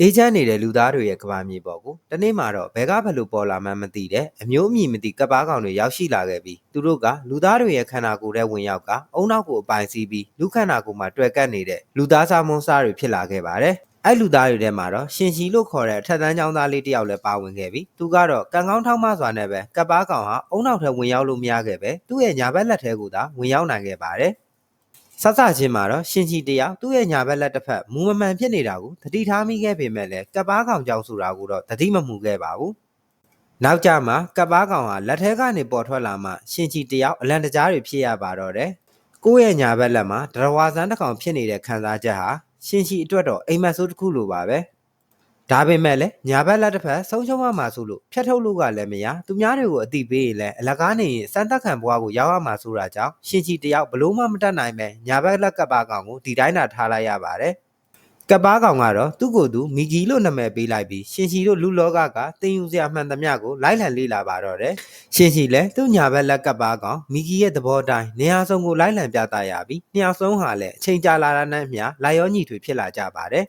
အေးချမ်းနေတဲ့လူသားတွေရဲ့ကဘာမြေပေါ်ကိုတနေ့မှတော့ဘဲကဘယ်လိုပေါ်လာမှန်းမသိတဲ့အမျိုးအမည်မသိကပ်ပါကောင်တွေရောက်ရှိလာခဲ့ပြီးသူတို့ကလူသားတွေရဲ့ခန္ဓာကိုယ်ထဲဝင်ရောက်ကအုံနောက်ကိုအပိုင်စီးပြီးလူခန္ဓာကိုယ်မှာတွေ့ကပ်နေတဲ့လူသားစားမွန်းစားတွေဖြစ်လာခဲ့ပါတယ်။အဲ့လူသားတွေထဲမှာတော့ရှင်ရှိလို့ခေါ်တဲ့အထက်တန်းကျောင်းသားလေးတစ်ယောက်လည်းပါဝင်ခဲ့ပြီးသူကတော့ကံကောင်းထောက်မစွာနဲ့ပဲကပ်ပါကောင်ဟာအုံနောက်ထဲဝင်ရောက်လို့မရခဲ့ပဲသူ့ရဲ့ညာဘက်လက်ထဲကိုသာဝင်ရောက်နိုင်ခဲ့ပါတယ်။ ဆဆချင်းမှာတော့ရှင်ကြီးတယောက်သူ့ရဲ့ညာဘက်လက်တစ်ဖက်မူမမှန်ဖြစ်နေတာကိုသတိထားမိခဲ့ပေမဲ့လည်းကပ်ပါကောင်ကြောင့်ဆိုတာကိုတော့သတိမမှုခဲ့ပါဘူး။နောက်ကြမှာကပ်ပါကောင်ဟာလက်ထဲကနေပေါ်ထွက်လာမှရှင်ကြီးတယောက်အလံတကြားတွေဖြစ်ရပါတော့တယ်။ကိုယ့်ရဲ့ညာဘက်လက်မှာဒရဝါစန်းတစ်ကောင်ဖြစ်နေတဲ့ခံစားချက်ဟာရှင်ကြီးအတွက်တော့အိမ်မက်ဆိုးတစ်ခုလိုပါပဲ။ ဒါပေမဲ့လည်းညာဘက်လက်တစ်ဖက်ဆုံးရှုံးရမှာဆိုလို့ဖြတ်ထုတ်လို့ကလည်းမရသူများတွေကိုအတိပေးရင်လည်းအလကားနေရင်စမ်းသက်ခံဘွားကိုရောက်ရမှာဆိုတာကြောင့်ရှင်ကြီးတယောက်ဘလို့မှမတတ်နိုင်ပဲညာဘက်လက်ကပ်ပါကောင်ကိုဒီတိုင်းသာထားလိုက်ရပါတယ်ကပ်ပါကောင်ကတော့သူ့ကိုယ်သူမီဂီလို့နာမည်ပေးလိုက်ပြီးရှင်ရှိတို့လူလောကကတင်ယူစရာမှန်သမျှကိုလိုက်လံလေးလာပါတော့တယ်ရှင်ရှိလည်းသူ့ညာဘက်လက်ကပ်ပါကောင်မီဂီရဲ့သဘောတိုင်းနေရာစုံကိုလိုက်လံပြသရပြီးနှစ်ယောက်ဆုံးဟာလည်းအချိန်ကြာလာတာနဲ့မျှလာရောညီထွေဖြစ်လာကြပါတယ်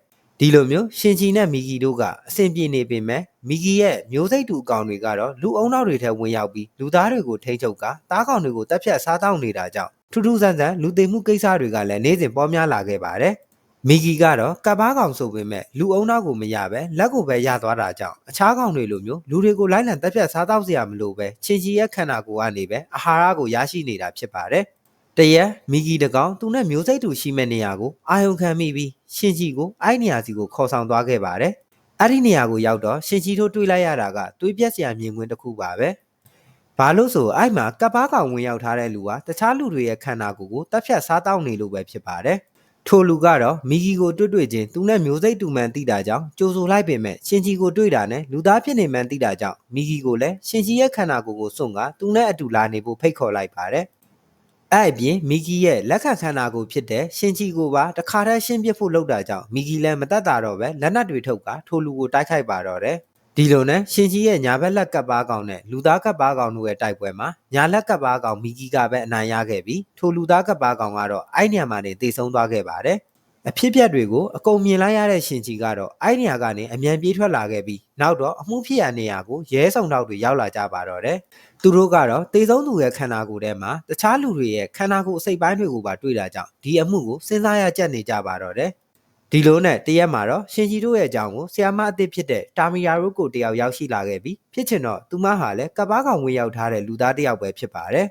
ဒီလိုမျိုးရှင်ချီနဲ့မီဂီတို့ကအဆင်ပြေနေပေမဲ့မီဂီရဲ့မျိုးစိတ်တူအကောင်တွေကတော့လူအုံနောက်တွေထဲဝင်ရောက်ပြီးလူသားတွေကိုထိန်းချုပ်ကတားကောင်တွေကိုတက်ဖြတ်စားတောင်းနေတာကြောင့်ထူးထူးဆန်းဆန်းလူသိမှုကိစ္စတွေကလည်းနေ့စဉ်ပေါ်များလာခဲ့ပါတယ်။မီဂီကတော့ကပ်ပါကောင်ဆိုပေမဲ့လူအုံနောက်ကိုမရပဲလက်ကိုပဲရသွားတာကြောင့်အခြားကောင်တွေလိုမျိုးလူတွေကိုလိုက်လံတက်ဖြတ်စားတောက်စရာမလိုပဲချင်းချီရဲ့ခန္ဓာကိုယ်ကနေပဲအာဟာရကိုရရှိနေတာဖြစ်ပါတယ်။ တရက်မိဂီတကောင်သူနဲ့မျိုးစိတ်တူရှိမဲ့နေရာကိုအာယုံခံမိပြီးရှင်ကြီးကိုအဲ့နေရာစီကိုခေါ်ဆောင်သွားခဲ့ပါတယ်။အဲ့ဒီနေရာကိုရောက်တော့ရှင်ကြီးတို့တွေးလိုက်ရတာကတွေးပြက်စရာမြင်ကွင်းတစ်ခုပါပဲ။ဘာလို့ဆိုအဲ့မှာကပ်ပါကောင်ဝင်ရောက်ထားတဲ့လူကတခြားလူတွေရဲ့ခန္ဓာကိုယ်ကိုတက်ဖြတ်စားတောက်နေလို့ပဲဖြစ်ပါတယ်။ထိုလူကတော့မိဂီကိုတွေ့တွေ့ချင်းသူနဲ့မျိုးစိတ်တူမှန်တိတာကြောင့်ကြိုဆိုလိုက်ပေမဲ့ရှင်ကြီးကိုတွေ့တာနဲ့လူသားဖြစ်နေမှန်တိတာကြောင့်မိဂီကိုလည်းရှင်ကြီးရဲ့ခန္ဓာကိုယ်ကိုစွန့်ကသူနဲ့အတူလာနေဖို့ဖိတ်ခေါ်လိုက်ပါတယ်။ အဲ့အပြင်မီဂီရဲ့လက်ခံခန္ဓာကိုဖြစ်တဲ့ရှင်ချီကိုပါတခါတည်းရှင်းပြဖို့လုပ်တာကြောင့်မီဂီလည်းမတတ်တာတော့ပဲလက်နက်တွေထုတ်ကထိုလူကိုတိုက်ခိုက်ပါတော့တယ်ဒီလိုနဲ့ရှင်ကြီးရဲ့ညာဘက်လက်ကပ်ပါကောင်နဲ့လူသားကပ်ပါကောင်တို့ရဲ့တိုက်ပွဲမှာညာလက်ကပ်ပါကောင်မီဂီကပဲအနိုင်ရခဲ့ပြီးထိုလူသားကပ်ပါကောင်ကတော့အဲ့နေရာမှာနေတေဆုံးသွားခဲ့ပါတယ်အဖြစ်ပြက်တွေကိုအကုန်မြင်လိုက်ရတဲ့ရှင်ကြီးကတော့အဲ့နေရာကနေအမြန်ပြေးထွက်လာခဲ့ပြီးနောက်တော့အမှုဖြစ်ရနေရာကိုရဲဆောင်တောက်တွေရောက်လာကြပါတော့တယ် သူတို့ကတော့တေဆုံးသူရဲ့ခန္ဓာကိုယ်ထဲမှာတခြားလူတွေရဲ့ခန္ဓာကိုယ်အစိတ်ပိုင်းတွေကိုပါတွေ့တာကြောင့်ဒီအမှုကိုစဉ်းစားရကြက်နေကြပါတော့တယ်ဒီလိုနဲ့တရက်မှာတော့ရှင်ကြီးတို့ရဲ့အကြောင်းကိုဆီယာမအစ်စ်ဖြစ်တဲ့တာမီယာရိုကိုတယောက်ရောက်ရှိလာခဲ့ပြီးဖြစ်ချင်တော့သူမဟာလည်းကပ္ပားကောင်ဝင်ရောက်ထားတဲ့လူသားတယောက်ပဲဖြစ်ပါတယ်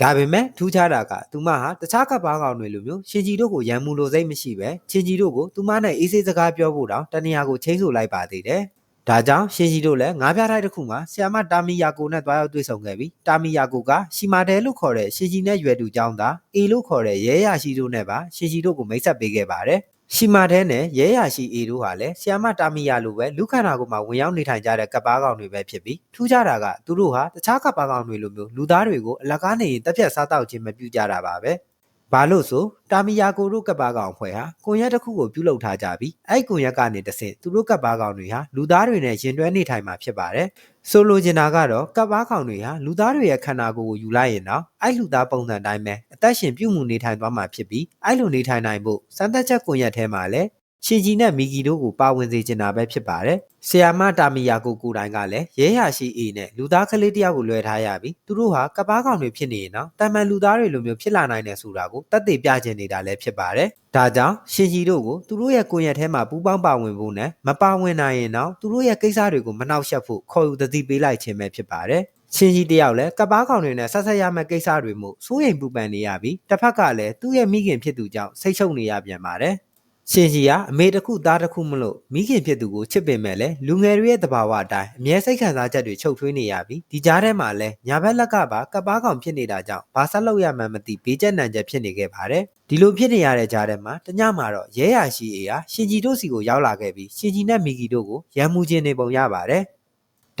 ဒါပေမဲ့ထူးခြားတာကသူမဟာတခြားကပ္ပားကောင်တွေလိုမျိုးရှင်ကြီးတို့ကိုရန်မှုလိုစိတ်မရှိပဲရှင်ကြီးတို့ကိုသူမနဲ့အေးဆေးစကားပြောဖို့တောင်တနေရာကိုချိန်ဆိုလိုက်ပါသေးတယ် ဒါကြောင့်ရှင်ကြီးတို့လည်းငါးပြားတိုင်းတစ်ခုမှာဆီယာမတာမီယာကိုနဲ့တွားရောက်တွေ့ဆုံခဲ့ပြီးတာမီယာကိုကရှီမာတဲလို့ခေါ်တဲ့ရှင်ကြီးနဲ့ရွယ်တူကျောင်းသားအေလို့ခေါ်တဲ့ရဲရရှိတို့နဲ့ပါရှင်ကြီးတို့ကိုမိတ်ဆက်ပေးခဲ့ပါတယ်ရှီမာတဲနဲ့ရဲရရှိအေတို့ဟာလည်းဆီယာမတာမီယာလိုပဲလူခန္ဓာကိုယ်မှာဝင်ရောက်နေထိုင်ကြတဲ့ကပ္ပားကောင်တွေပဲဖြစ်ပြီးထူးခြားတာကသူတို့ဟာတခြားကပ္ပားကောင်တွေလိုမျိုးလူသားတွေကိုအလကားနေရင်တက်ဖြတ်စားတောက်ခြင်းမပြုကြတာပါပဲ။ ဘာလို့ဆိုတာမီယာကိုတို့ကပ်ပါကောင်အဖွဲ့ဟာကွန်ရက်တစ်ခုကိုပြုလုပ်ထားကြပြီးအဲ့ကွန်ရက်ကနေတဆင့်သူတို့ကပ်ပါကောင်တွေဟာလူသားတွေနဲ့ရင်တွဲနေထိုင်မှာဖြစ်ပါတယ်။ဆိုလိုချင်တာကတော့ကပ်ပါကောင်တွေဟာလူသားတွေရဲ့ခန္ဓာကိုယ်ကိုယူလိုက်ရင်တော့အဲ့လူသားပုံစံတိုင်းပဲအသက်ရှင်ပြုမှုနေထိုင်သွားမှာဖြစ်ပြီးအဲ့လိုနေထိုင်နိုင်ဖို့စံသက်ချက်ကွန်ရက်ထဲမှာလည်း ရှင်ကြီးနဲ့မီဂီတို့ကိုပါဝင်စေချင်တာပဲဖြစ်ပါတယ်။ဆီယာမတာမီယာကိုကိုတိုင်ကလည်းရဲရရှိအေးနဲ့လူသားကလေးတယောက်ကိုလွှဲထားရပြီးသူတို့ဟာကပားကောင်တွေဖြစ်နေရင်တော့တာမန်လူသားတွေလိုမျိုးဖြစ်လာနိုင်တယ်ဆိုတာကိုတက်သေးပြချင်နေတာလည်းဖြစ်ပါတယ်။ဒါကြောင့်ရှင်ကြီးတို့ကိုသူတို့ရဲ့ကိုယ်ရက်ထဲမှာပူးပေါင်းပါဝင်ဖို့နဲ့မပါဝင်နိုင်ရင်တော့သူတို့ရဲ့ကိစ္စတွေကိုမနှောက်ယှက်ဖို့ခေါ်ယူသတိပေးလိုက်ခြင်းပဲဖြစ်ပါတယ်။ရှင်ကြီးတယောက်လည်းကပားကောင်တွေနဲ့ဆက်ဆက်ရမယ့်ကိစ္စတွေမှုစိုးရိမ်ပူပန်နေရပြီးတစ်ဖက်ကလည်းသူ့ရဲ့မိခင်ဖြစ်သူကြောင့်စိတ်ချုပ်နေရပြန်ပါတယ်။ ရှင်ကြီးကအမေတစ်ခုသားတစ်ခုမလို့မိခင်ဖြစ်သူကိုချစ်ပင်မဲ့လဲလူငယ်တွေရဲ့တဘာဝအတိုင်းအမြဲစိတ်ခံစားချက်တွေချုပ်ထွေးနေရပြီးဒီကြားထဲမှာလဲညာဘက်လက်ကပါကပ်ပါကောင်ဖြစ်နေတာကြောင့်ဘာဆက်လုပ်ရမှန်းမသိဘေးကျက်နံချက်ဖြစ်နေခဲ့ပါတယ်ဒီလိုဖြစ်နေရတဲ့ကြားထဲမှာတညမှာတော့ရဲရရှိအေးဟာရှင်ကြီးတို့စီကိုရောက်လာခဲ့ပြီးရှင်ကြီးနဲ့မိဂီတို့ကိုရန်မှုချင်းနေပုံရပါတယ်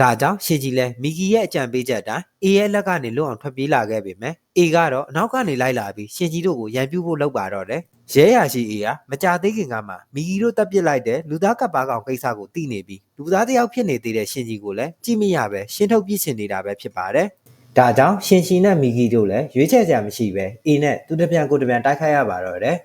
ဒါကြောင့်ရှင်ကြီးလဲမီဂီရဲ့အကြံပေးချက်အတိုင်းအေးရဲ့လက်ကနေလွတ်အောင်ထွက်ပြေးလာခဲ့ပေမဲ့အေကတော့အနောက်ကနေလိုက်လာပြီးရှင်ကြီးတို့ကိုရန်ပြူဖို့လုပ်ပါတော့တယ်ရဲရရှိအေးဟာမကြသေးခင်ကမှမီဂီတို့တပ်ပစ်လိုက်တဲ့လူသားကပ်ပါကောင်ကိစ္စကိုသိနေပြီးလူသားတယောက်ဖြစ်နေသေးတဲ့ရှင်ကြီးကိုလည်းကြည့်မရပဲရှင်းထုတ်ပြစ်ချင်နေတာပဲဖြစ်ပါတယ်ဒါကြောင့်ရှင်ရှင်နဲ့မီဂီတို့လည်းရွေးချယ်စရာမရှိပဲအေးနဲ့သူတပြန်ကိုတပြန်တိုက်ခိုက်ရပါတော့တယ်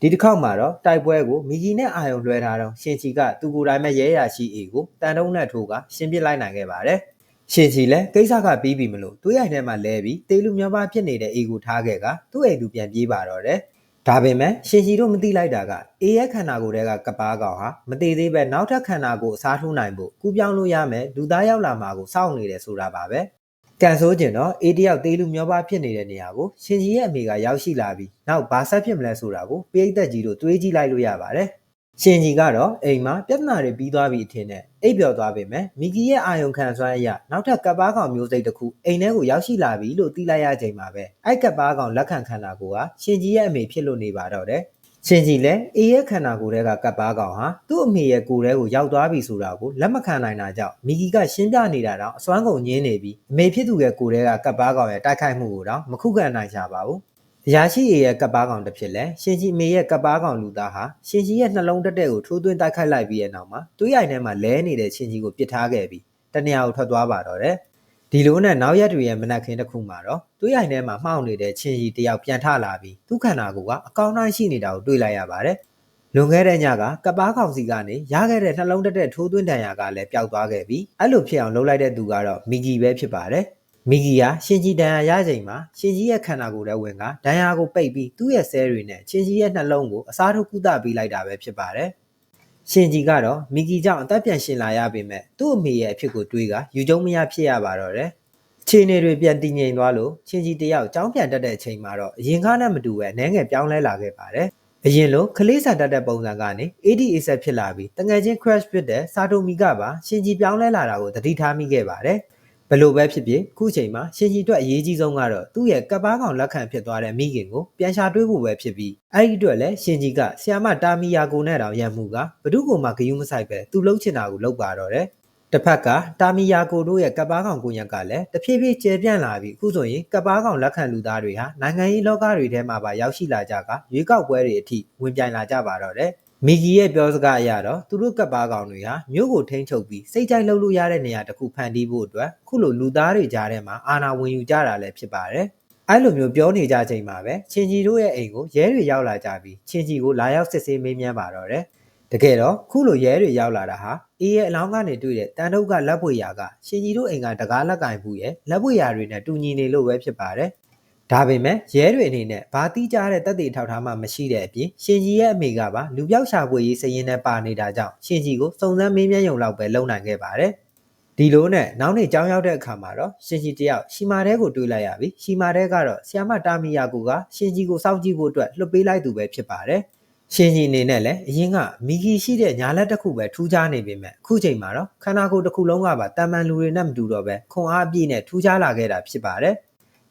ဒီတစ်ခေါက်မှာတော့တိုက်ပွဲကိုမီဂီနဲ့အာယုံလွှဲထားတော့ရှင်ချီကသူကိုယ်တိုင်မဲ့ရဲရရှိအေကိုတန်တုံးနဲ့ထိုးကရှင်းပစ်လိုက်နိုင်ခဲ့ပါတယ်။ရှင်ချီလည်းကိစ္စကပြီးပြီမလို့တွေးရိုက်ထဲမှာလဲပြီးတေလူမျိုးပါဖြစ်နေတဲ့အေကိုထားခဲ့ကသူ့အိမ်သူပြန်ပြေးပါတော့တယ်။ဒါပေမဲ့ရှင်ချီတို့မသိလိုက်တာကအေရဲ့ခန္ဓာကိုယ်တွေကကပားကောင်ဟာမသေးသေးပဲနောက်ထပ်ခန္ဓာကိုယ်အစားထိုးနိုင်ဖို့ကူပြောင်းလို့ရမယ်လူသားရောက်လာမှာကိုစောင့်နေတယ်ဆိုတာပါပဲ။ ကန်ဆိုးကျင်တော့အေးတယောက်တေးလူမျောပါဖြစ်နေတဲ့နေရာကိုရှင်ကြီးရဲ့အမေကရောက်ရှိလာပြီးနောက်ဘာဆက်ဖြစ်မလဲဆိုတာကိုပိဋသက်ကြီးတို့တွေးကြည့်လိုက်လို့ရပါတယ်။ရှင်ကြီးကတော့အိမ်မှာပြဿနာတွေပြီးသွားပြီအထင်နဲ့အိပ်ပျော်သွားပေမဲ့မိဂီရဲ့အာယုံခံစွမ်းအရနောက်ထပ်ကပ်ပါးကောင်မျိုးစိတ်တစ်ခုအိမ်ထဲကိုရောက်ရှိလာပြီလို့သိလိုက်ရချိန်မှာပဲအဲ့ကပ်ပါးကောင်လက်ခံခန္ဓာကိုယ်ဟာရှင်ကြီးရဲ့အမေဖြစ်လို့နေပါတော့တယ်။ ရှင်ကြီးလည်းအေးရဲ့ခန္ဓာကိုယ်တွေကကပ်ပါးကောင်ဟာသူ့အမေရဲ့ကိုယ်ထဲကိုရောက်သွားပြီဆိုတာကိုလက်မခံနိုင်တာကြောင့်မိဂီကရှင်းပြနေတာတော့အစွမ်းကုန်ညင်းနေပြီးအမေဖြစ်သူရဲ့ကိုယ်ထဲကကပ်ပါးကောင်ရဲ့တိုက်ခိုက်မှုကိုတော့မခုခံနိုင်ကြပါဘူး။အရာရှိအေရဲ့ကပ်ပါးကောင်တစ်ဖြစ်လဲရှင်ကြီးမေရဲ့ကပ်ပါးကောင်လူသားဟာရှင်ကြီးရဲ့နှလုံးတက်တဲ့ကိုထိုးသွင်းတိုက်ခိုက်လိုက်ပြီးတဲ့နောက်မှာတွေးရိုင်ထဲမှာလဲနေတဲ့ရှင်ကြီးကိုပစ်ထားခဲ့ပြီးတနေရာကိုထွက်သွားပါတော့တယ်။ ဒီလိုနဲ့နောက်ရက်တွေရဲ့မနက်ခင်းတစ်ခုမှာတော့တွေးရိုင်ထဲမှာမှောက်နေတဲ့ချင်းကြီးတယောက်ပြန်ထလာပြီးသူ့ခန္ဓာကိုယ်ကအကောင်းတိုင်းရှိနေတာကိုတွေ့လိုက်ရပါတယ်။လွန်ခဲ့တဲ့ညကကပ္ပါးကောင်စီကနေရခဲ့တဲ့နှလုံးတက်တဲ့ထိုးသွင်းတန်ရာကလည်းပျောက်သွားခဲ့ပြီးအဲ့လိုဖြစ်အောင်လုပ်လိုက်တဲ့သူကတော့မီဂီပဲဖြစ်ပါတယ်။မီဂီကရှင်ကြီးတန်ရာရချိန်မှာရှင်ကြီးရဲ့ခန္ဓာကိုယ်ထဲဝင်ကဒဏ်ရာကိုပိတ်ပြီးသူ့ရဲ့ဆဲတွေနဲ့ရှင်ကြီးရဲ့နှလုံးကိုအစားထိုးကုသပေးလိုက်တာပဲဖြစ်ပါတယ်။ ရှင်ကြီးကတော့မီဂီကြောင့်အသက်ပြန်ရှင်လာရပေမဲ့သူ့အမေရဲ့အဖြစ်ကိုတွေးကယူကျုံမရဖြစ်ရပါတော့တယ်။ခြေနေတွေပြန်တည်ငြိမ်သွားလို့ချင်းကြီးတယောက်ကြောင်းပြန်တက်တဲ့အချိန်မှာတော့အရင်ကနဲ့မတူပဲနှဲငယ်ပြောင်းလဲလာခဲ့ပါတယ်။အရင်လိုခလေးစာတက်တဲ့ပုံစံကနေ ADA ဆက်ဖြစ်လာပြီးတငယ်ချင်း crash ဖြစ်တဲ့စာတိုမီကပါရှင်ကြီးပြောင်းလဲလာတာကိုသတိထားမိခဲ့ပါတယ်။ ဘလို့ပဲဖြစ်ဖြစ်ခုချိန်မှာရှင်ကြီးအတွက်အရေးကြီးဆုံးကတော့သူ့ရဲ့ကပ်ပါးကောင်လက်ခံဖြစ်သွားတဲ့မိခင်ကိုပြန်ရှာတွေးဖို့ပဲဖြစ်ပြီးအဲ့ဒီအတွက်လည်းရှင်ကြီးကဆီယာမတာမီယာကိုနဲ့တောင်ရန်မှုကဘ누구ကိုမှဂယုမဆိုင်ပဲသူလှုပ်ချင်တာကိုလှုပ်ပါတော့တယ်။တစ်ဖက်ကတာမီယာကိုတို့ရဲ့ကပ်ပါးကောင်ကိုညက်ကလည်းတဖြည်းဖြည်းကျယ်ပြန့်လာပြီးအခုဆိုရင်ကပ်ပါးကောင်လက်ခံလူသားတွေဟာနိုင်ငံရေးလောကတွေထဲမှာပါရောက်ရှိလာကြကရွေးကောက်ပွဲတွေအထိဝင်ပြိုင်လာကြပါတော့တယ်။ မီဂီရဲ့ပြောစကားအရတော့သူတို့ကပ်ပါးကောင်တွေဟာမြို့ကိုထိန်းချုပ်ပြီးစိတ်ကြိုက်လှုပ်လို့ရတဲ့နေရာတစ်ခုဖန်တီးဖို့အတွက်ခုလိုလူသားတွေကြားထဲမှာအာဏာဝင်ယူကြတာလည်းဖြစ်ပါတယ်။အဲ့လိုမျိုးပြောနေကြချိန်မှာပဲချင်းကြီးတို့ရဲ့အိမ်ကိုရဲတွေရောက်လာကြပြီးချင်းကြီးကိုလာရောက်စစ်ဆေးမေးမြန်းပါတော့တယ်။တကယ်တော့ခုလိုရဲတွေရောက်လာတာဟာအေးရဲ့အလောင်းကနေတွေ့တဲ့တန်ထုတ်ကလက်ပွေရာကရှင်ကြီးတို့အိမ်ကတကားလက်ကင်ဘူးရဲ့လက်ပွေရာတွေနဲ့တူညီနေလို့ပဲဖြစ်ပါတယ်။ ဒါပေမဲ့ရဲတွေအနေနဲ့ဘာတိကျတဲ့တက်သေးထောက်ထားမှမရှိတဲ့အပြင်ရှင်ကြီးရဲ့အမေကပါလူပြောက်ရှာဖွေရေးစည်ရင်နဲ့ပါနေတာကြောင့်ရှင်ကြီးကိုစုံစမ်းမေးမြန်းရုံလောက်ပဲလုံနိုင်ခဲ့ပါတယ်။ဒီလိုနဲ့နောက်နေ့ကြောင်းရောက်တဲ့အခါမှာတော့ရှင်ကြီးတယောက်ရှီမာတဲကိုတွေးလိုက်ရပြီရှီမာတဲကတော့ဆီယာမတာမီယာကိုကရှင်ကြီးကိုစောင့်ကြည့်ဖို့အတွက်လွှတ်ပေးလိုက်သူပဲဖြစ်ပါတယ်။ရှင်ကြီးအနေနဲ့လည်းအရင်ကမိဂီရှိတဲ့ညာလက်တစ်ခုပဲထူးခြားနေပေမဲ့အခုချိန်မှာတော့ခန္ဓာကိုယ်တစ်ခုလုံးကပါတာမန်လူတွေနဲ့မတူတော့ပဲခွန်အားအပြည့်နဲ့ထူးခြားလာခဲ့တာဖြစ်ပါတယ်။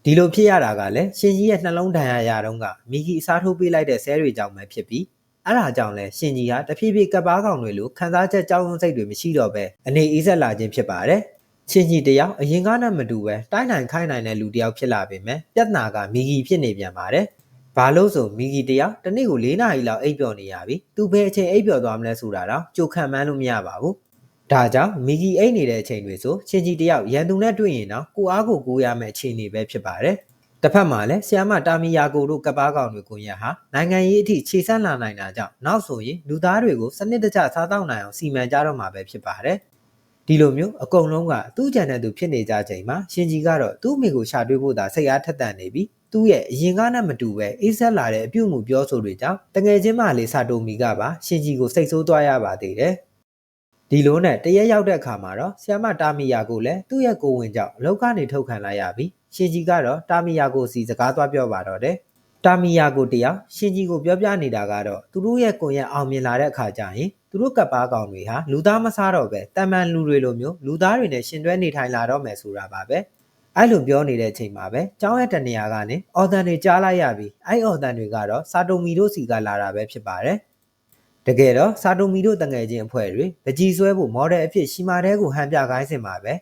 ဒီလိုဖြစ်ရတာကလည်းရှင်ကြီးရဲ့နှလုံးဒဏ်ရာရတော့ကမိဂီအစားထိုးပေးလိုက်တဲ့ဆဲတွေကြောင့်ပဲဖြစ်ပြီးအဲ့ဒါကြောင့်လဲရှင်ကြီးဟာတဖြည်းဖြည်းကပ်ပါးကောင်တွေလိုခံစားချက်ကြောက်ရွံ့စိတ်တွေမရှိတော့ပဲအနေအေးဆက်လာခြင်းဖြစ်ပါတယ်။ချင်းကြီးတယောက်အရင်ကနဲ့မတူပဲတိုင်းနိုင်ခိုင်းနိုင်တဲ့လူတယောက်ဖြစ်လာပေမဲ့ပြဿနာကမိဂီဖြစ်နေပြန်ပါတယ်။ဘာလို့ဆိုမိဂီတယောက်တစ်နေ့ကို၄နာရီလောက်အိပ်ပျော်နေရပြီသူဘယ်အချိန်အိပ်ပျော်သွားမလဲဆိုတာတော့ကြိုခံမှန်းလို့မရပါဘူး ဒါကြောင့်မိဂီအိတ်နေတဲ့အချိန်တွေဆိုချင်းကြီးတယောက်ရန်သူနဲ့တွေ့ရင်တော့ကိုအားကိုကိုရမယ့်အခြေအနေပဲဖြစ်ပါတယ်တစ်ဖက်မှာလည်းဆီယာမတာမီယာကိုတို့ကပားကောင်တွေကိုရဟာနိုင်ငံရေးအထိခြေဆန့်လာနိုင်တာကြောင့်နောက်ဆိုရင်လူသားတွေကိုစနစ်တကျစားတောက်နိုင်အောင်စီမံကြတော့မှာပဲဖြစ်ပါတယ်ဒီလိုမျိုးအကုန်လုံးကသူ့ကြံတဲ့သူဖြစ်နေကြချိန်မှာရှင်ကြီးကတော့သူ့မိကိုရှာတွေ့ဖို့သာစိတ်အားထက်သန်နေပြီးသူ့ရဲ့အရင်ကနဲ့မတူပဲအေးဆက်လာတဲ့အပြုတ်မှုပြောဆိုတွေကြောင့်တငယ်ချင်းမလေးစာတိုမီကပါရှင်ကြီးကိုစိတ်ဆိုးသွားရပါသေးတယ်။ ဒီလိုနဲ့တရက်ရောက်တဲ့အခါမှာတော့ဆီယမတာမီယာကိုလည်းသူ့ရဲ့ကိုဝင်ကြောင့်အလောက်ကနေထုတ်ခံလိုက်ရပြီးရှင်ကြီးကတော့တာမီယာကိုစီစကားသွားပြောပါတော့တယ်။တာမီယာကိုတယောက်ရှင်ကြီးကိုပြောပြနေတာကတော့သူတို့ရဲ့ကိုရဲ့အောင်မြင်လာတဲ့အခါကျရင်သူတို့ကပ်ပါကောင်တွေဟာလူသားမစားတော့ပဲတမန်လူတွေလိုမျိုးလူသားတွေနဲ့ရှင်တွဲနေထိုင်လာတော့မယ်ဆိုတာပါပဲ။အဲ့လိုပြောနေတဲ့အချိန်မှာပဲကျောင်းရဲ့တနေရာကနေအော်တန်တွေကြားလိုက်ရပြီးအဲ့အော်တန်တွေကတော့စာတိုမီတို့စီကလာတာပဲဖြစ်ပါတယ် တကယ်တော့စာတိုမီတို့တငယ်ချင်းအဖွဲ့တွေပကြီးဆွဲဖို့မော်ဒယ်အဖြစ်ရှီမာတဲကိုဟန်ပြခိုင်းစင်ပါပဲ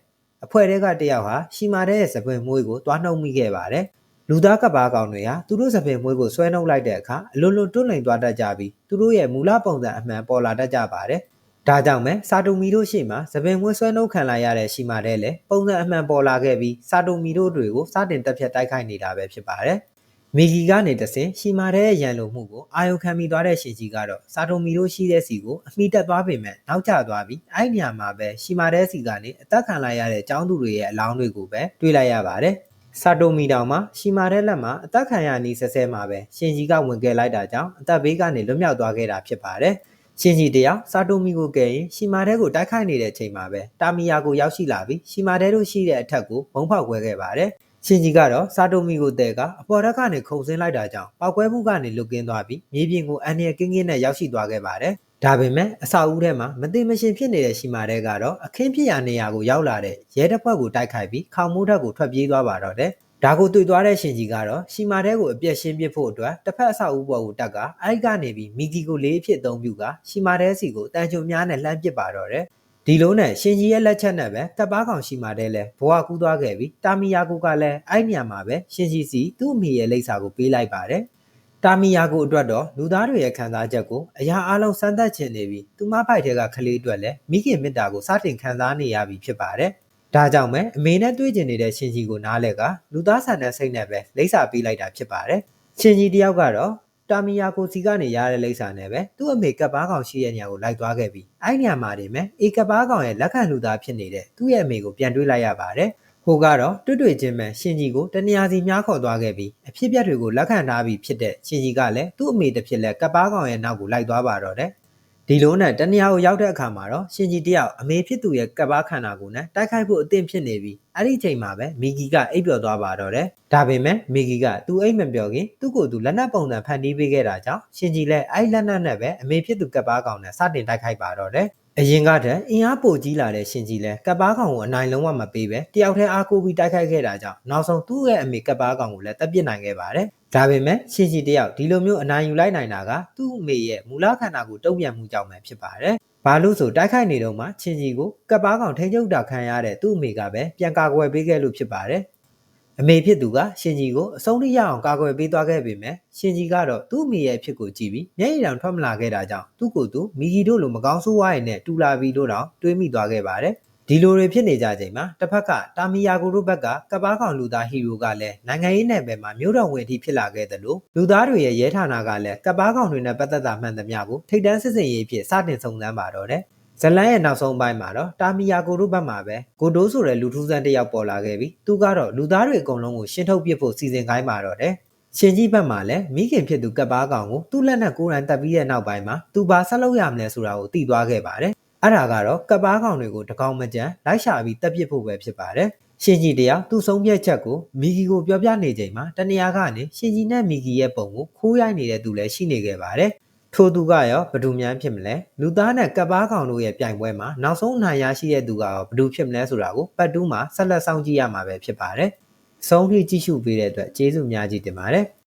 အဖွဲ့တွေကတယောက်ဟာရှီမာတဲရဲ့စပွင့်မွေးကိုတွားနှုတ်မိခဲ့ပါတယ်လူသားကပ္ပါကောင်တွေဟာသူတို့စပင်မွေးကိုဆွဲနှုတ်လိုက်တဲ့အခါအလွန်လွန်တွန်းလှန်သွားတတ်ကြပြီးသူတို့ရဲ့မူလပုံစံအမှန်ပေါ်လာတတ်ကြပါတယ်ဒါကြောင့်ပဲစာတိုမီတို့ရှေ့မှာသပင်မွေးဆွဲနှုတ်ခံလာရတဲ့ရှီမာတဲ့လေပုံစံအမှန်ပေါ်လာခဲ့ပြီးစာတိုမီတို့တွေကိုစတင်တက်ဖြတ်တိုက်ခိုက်နေတာပဲဖြစ်ပါတယ်။ မီဂီကနေတဆင်ရှီမာတဲ့ရန်လိုမှုကိုအာယုခံမိသွားတဲ့ရှင်ကြီးကတော့စာတိုမီတို့ရှိတဲ့စီကိုအမိတက်သွားပေမဲ့နောက်ကျသွားပြီးအဲ့ဒီနေရာမှာပဲရှီမာတဲ့စီကနေအသက်ခံလိုက်ရတဲ့ចောင်းသူတွေရဲ့အလောင်းတွေကိုပဲတွေ့လိုက်ရပါတယ်။စာတိုမီတောင်မှာရှီမာတဲ့လက်မှာအသက်ခံရနီးဆဲဆဲမှာပဲရှင်ကြီးကဝင်ကယ်လိုက်တာကြောင့်အသက်ဘေးကနေလွတ်မြောက်သွားခဲ့တာဖြစ်ပါတယ်။ရှင်ကြီးတယောက်စာတိုမီကိုကယ်ရင်ရှီမာတဲ့ကိုတိုက်ခိုက်နေတဲ့အချိန်မှာပဲတာမီယာကိုရောက်ရှိလာပြီးရှီမာတဲ့တို့ရှိတဲ့အထက်ကိုဘုံဖောက်ခွဲခဲ့ပါတယ်။ ရှင်ကြီးကတော့စာတိုမီကိုတဲကအပေါ်ဓာတ်ကနေခုန်ဆင်းလိုက်တာကြောင့်ပောက်ကွဲမှုကနေလွတ်ကင်းသွားပြီးမြေပြင်ကိုအန်ရကင်းကင်းနဲ့ရောက်ရှိသွားခဲ့ပါတယ်။ဒါပေမဲ့အဆောက်အဦထဲမှာမသိမရှင်ဖြစ်နေတဲ့ရှီမာတဲ့ကတော့အခင်းဖြစ်ရာနေရာကိုရောက်လာတဲ့ရဲတပ်ဖွဲ့ကိုတိုက်ခိုက်ပြီးခေါင်မိုးဓာတ်ကိုထွက်ပြေးသွားပါတော့တယ်။ဒါကိုတွေ့သွားတဲ့ရှင်ကြီးကတော့ရှီမာတဲ့ကိုအပြက်ရှင်းပစ်ဖို့အတွက်တစ်ဖက်အဆောက်အဦပေါ်ကိုတက်ကာအဲ့ဒီကနေပြီးမီဂီကိုလေးအဖြစ်အသုံးပြုကာရှီမာတဲ့စီကိုတန်ချုံများနဲ့လှမ်းပစ်ပါတော့တယ်။ ဒီလိုနဲ့ရှင်ကြီးရဲ့လက်ချက်နဲ့ပဲတပ်ပားကောင်ရှိမှတဲ့လဲဘဝကူးသွားခဲ့ပြီးတာမီယာကိုကလည်းအဲ့ဒီနေရာမှာပဲရှင်ကြီးစီသူ့အမိရဲ့လိပ်စာကိုပေးလိုက်ပါတယ်တာမီယာကိုအတွက်တော့လူသားတွေရဲ့ခံစားချက်ကိုအရာအလုံးစမ်းသပ်ခြင်းနေပြီးသူမဖိုက်တဲ့ကကလေးအတွက်လည်းမိခင်မေတ္တာကိုစတင်ခံစားနေရပြီဖြစ်ပါတယ်ဒါကြောင့်ပဲအမေနဲ့တွေ့ကျင်နေတဲ့ရှင်ကြီးကိုနားလဲကလူသားဆန်တဲ့စိတ်နဲ့ပဲလိပ်စာပေးလိုက်တာဖြစ်ပါတယ်ရှင်ကြီးတယောက်ကတော့ တာမီယာကိုစီကနေရတဲ့လိပ်စာနဲ့ပဲသူ့အမေကပ်ပားကောင်ရှိတဲ့နေရာကိုလိုက်သွားခဲ့ပြီးအဲ့ဒီနေရာမှာနေမယ်အေကပ်ပားကောင်ရဲ့လက်ခံလူသားဖြစ်နေတဲ့သူ့ရဲ့အမေကိုပြန်တွေးလိုက်ရပါတယ်ဟိုကတော့တွေ့တွေ့ချင်းပဲရှင်ကြီးကိုတနေရာစီများခေါ်သွားခဲ့ပြီးအဖြစ်အပျက်တွေကိုလက်ခံထားပြီးဖြစ်တဲ့ရှင်ကြီးကလည်းသူ့အမေတစ်ဖြစ်လဲကပ်ပားကောင်ရဲ့နောက်ကိုလိုက်သွားပါတော့တယ် ဒီလိုနဲ့တနေရာကိုရောက်တဲ့အခါမှာတော့ရှင်ကြီးတယောက်အမေဖြစ်သူရဲ့ကပ်ပါခန္ဓာကိုယ်နဲ့တိုက်ခိုက်ဖို့အသင့်ဖြစ်နေပြီးအဲ့ဒီအချိန်မှာပဲမီဂီကအိပ်ပျော်သွားပါတော့တယ်။ဒါပေမဲ့မီဂီကသူအိပ်မပျော်ခင်သူ့ကိုယ်သူလက်နက်ပုံစံဖန်တီးပေးခဲ့တာကြောင့်ရှင်ကြီးလည်းအဲ့ဒီလက်နက်နဲ့ပဲအမေဖြစ်သူကပ်ပါကောင်နဲ့စတင်တိုက်ခိုက်ပါတော့တယ်။ အရင်ကတည်းအင်အားပိုကြီးလာတဲ့ရှင်ကြီးလည်းကပ်ပါကောင်ကိုအနိုင်လုံးဝမပေးပဲတယောက်တည်းအားကိုးပြီးတိုက်ခိုက်ခဲ့တာကြောင့်နောက်ဆုံးသူ့ရဲ့အမေကပ်ပါကောင်ကိုလည်းတပ်ပစ်နိုင်ခဲ့ပါတယ်။ဒါပေမဲ့ရှင်ကြီးတယောက်ဒီလိုမျိုးအနိုင်ယူလိုက်နိုင်တာကသူ့အမေရဲ့မူလခန္ဓာကိုတုံ့ပြန်မှုကြောင့်ပဲဖြစ်ပါတယ်။ဘာလို့ဆိုတိုက်ခိုက်နေတော့မှချင်းကြီးကိုကပ်ပါကောင်ထိန်းချုပ်တာခံရတဲ့သူ့အမေကပဲပြန်ကာကွယ်ပေးခဲ့လို့ဖြစ်ပါတယ်။ အမေဖြစ်သူကရှင်ကြီးကိုအဆုံးထိရအောင်ကာကွယ်ပေးသွားခဲ့ပေမဲ့ရှင်ကြီးကတော့သူ့အမေရဲ့အဖြစ်ကိုကြည့်ပြီးမျက်ရည်တောင်ထွက်မလာခဲ့တာကြောင့်သူ့ကိုယ်သူမီဂီတို့လိုမကောင်းဆိုးဝါးရည်နဲ့တူလာပြီးတို့တောင်တွေးမိသွားခဲ့ပါတယ်။ဒီလိုတွေဖြစ်နေကြချိန်မှာတစ်ဖက်ကတာမီယာကိုတို့ဘက်ကကပ္ပားကောင်လူသားဟီရိုကလည်းနိုင်ငံရေးနယ်ပယ်မှာမြို့တော်ဝင်အထိဖြစ်လာခဲ့တယ်လို့လူသားတွေရဲ့ရဲဌာနကလည်းကပ္ပားကောင်တွေနဲ့ပတ်သက်တာမှန်သမျှကိုထိတ်တန်းစစ်စင်ရေးဖြစ်စတင်စုံစမ်းပါတော့တယ် ဇလန်ရဲ့နောက်ဆုံးပိုင်းမှာတော့တာမီယာကိုတို့ဘက်မှာပဲကိုတိုးဆိုတဲ့လူထူးဆန်းတစ်ယောက်ပေါ်လာခဲ့ပြီးသူကတော့လူသားတွေအကုန်လုံးကိုရှင်းထုတ်ပစ်ဖို့စီစဉ်ခိုင်းပါတော့တယ်ရှင်ကြီးဘက်မှာလည်းမိခင်ဖြစ်သူကပ်ပါကောင်ကိုသူ့လက်နဲ့ကိုယ်တိုင်တက်ပြီးတဲ့နောက်ပိုင်းမှာသူဘာဆက်လုပ်ရမလဲဆိုတာကိုသိသွားခဲ့ပါတယ်အဲ့ဒါကတော့ကပ်ပါကောင်တွေကိုတကောင်မကြမ်းလိုက်ရှာပြီးတက်ပစ်ဖို့ပဲဖြစ်ပါတယ်ရှင်ကြီးတရားသူ့ဆုံးဖြတ်ချက်ကိုမီဂီကိုပြောပြနေချိန်မှာတနေရာကနေရှင်ကြီးနဲ့မီဂီရဲ့ပုံကိုခိုးရိုက်နေတဲ့သူလည်းရှိနေခဲ့ပါတယ် ထိုသူကရောဘယ်သူများဖြစ်မလဲလူသားနဲ့ကပ်ပါကောင်တို့ရဲ့ပြိုင်ပွဲမှာနောက်ဆုံးအနိုင်ရရှိတဲ့သူကရောဘယ်သူဖြစ်မလဲဆိုတာကိုပတ်တူးမှာဆက်လက်စောင့်ကြည့်ရမှာပဲဖြစ်ပါတယ်။ဆုံးဖြတ်ကြည့်ရှုပေးတဲ့အတွက်ကျေးဇူးများကြီးတင်ပါတယ်။